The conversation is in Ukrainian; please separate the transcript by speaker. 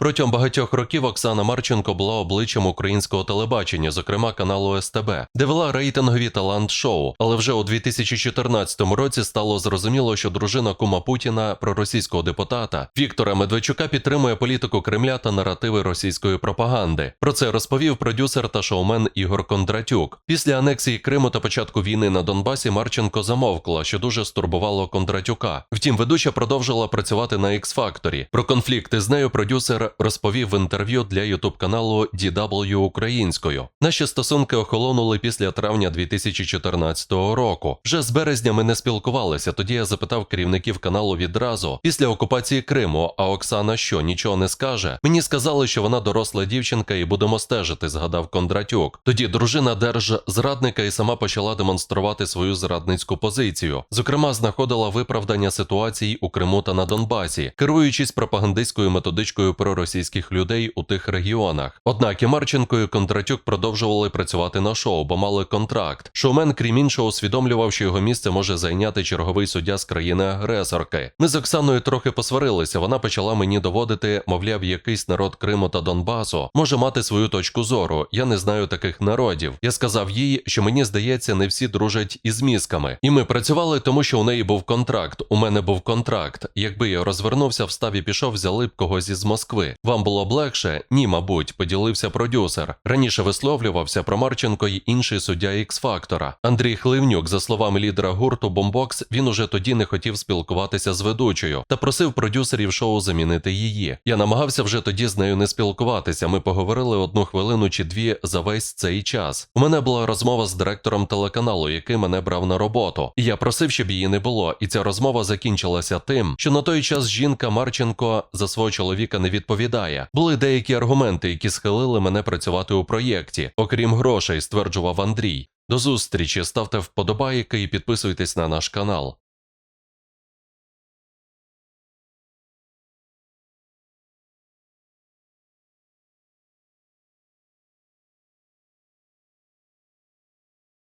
Speaker 1: Протягом багатьох років Оксана Марченко була обличчям українського телебачення, зокрема каналу СТБ, де вела рейтингові талант-шоу. Але вже у 2014 році стало зрозуміло, що дружина кума Путіна, проросійського депутата Віктора Медведчука, підтримує політику Кремля та наративи російської пропаганди. Про це розповів продюсер та шоумен Ігор Кондратюк. Після анексії Криму та початку війни на Донбасі Марченко замовкла, що дуже стурбувало Кондратюка. Втім, ведуча продовжила працювати на X-Factor. Про конфлікти з нею продюсер розповів в інтерв'ю для ютуб каналу DW українською. Наші стосунки охолонули після травня 2014 року. Вже з березня ми не спілкувалися. Тоді я запитав керівників каналу відразу після окупації Криму. А Оксана що нічого не скаже? Мені сказали, що вона доросла дівчинка і будемо стежити. Згадав Кондратюк. Тоді дружина держзрадника і сама почала демонструвати свою зрадницьку позицію. Зокрема, знаходила виправдання ситуацій у Криму та на Донбасі, керуючись пропагандистською методичкою проросійських людей у тих регіонах. Однак і Марченко і Кондратюк продовжували працювати на шоу, бо мали контракт. Шоумен, крім іншого, усвідомлював, що його місце може зайняти черговий суддя з країни-агресорки. Ми з Оксаною трохи посварилися. Вона почала мені доводити, мовляв, якийсь народ Криму та Донбасу може мати свою точку зору. Я не знаю таких народів. Я сказав їй, що мені здається, не всі дружать із мізками. І ми працювали, тому що у неї був контракт. У мене був контракт. Якби я розвернувся, встав і пішов, взяли б когось із Москви. Вам було б легше? Ні, мабуть, поділився продюсер. Раніше висловлювався про Марченко й інший суддя X-Фактора. Андрій Хливнюк, за словами лідера гурту Бомбокс, він уже тоді не хотів спілкуватися з ведучою та просив продюсерів шоу замінити її. Я намагався вже тоді з нею не спілкуватися. Ми поговорили одну хвилину чи дві за весь цей час. У мене була розмова з директором телеканалу, який мене брав на роботу. І я просив, щоб її не було. І ця розмова закінчилася тим, що на той час жінка Марченко за свого чоловіка не відповідає. Були деякі аргументи, які схилили мене працювати у проєкті, окрім грошей, стверджував Андрій. До зустрічі, ставте вподобайки і підписуйтесь на наш канал.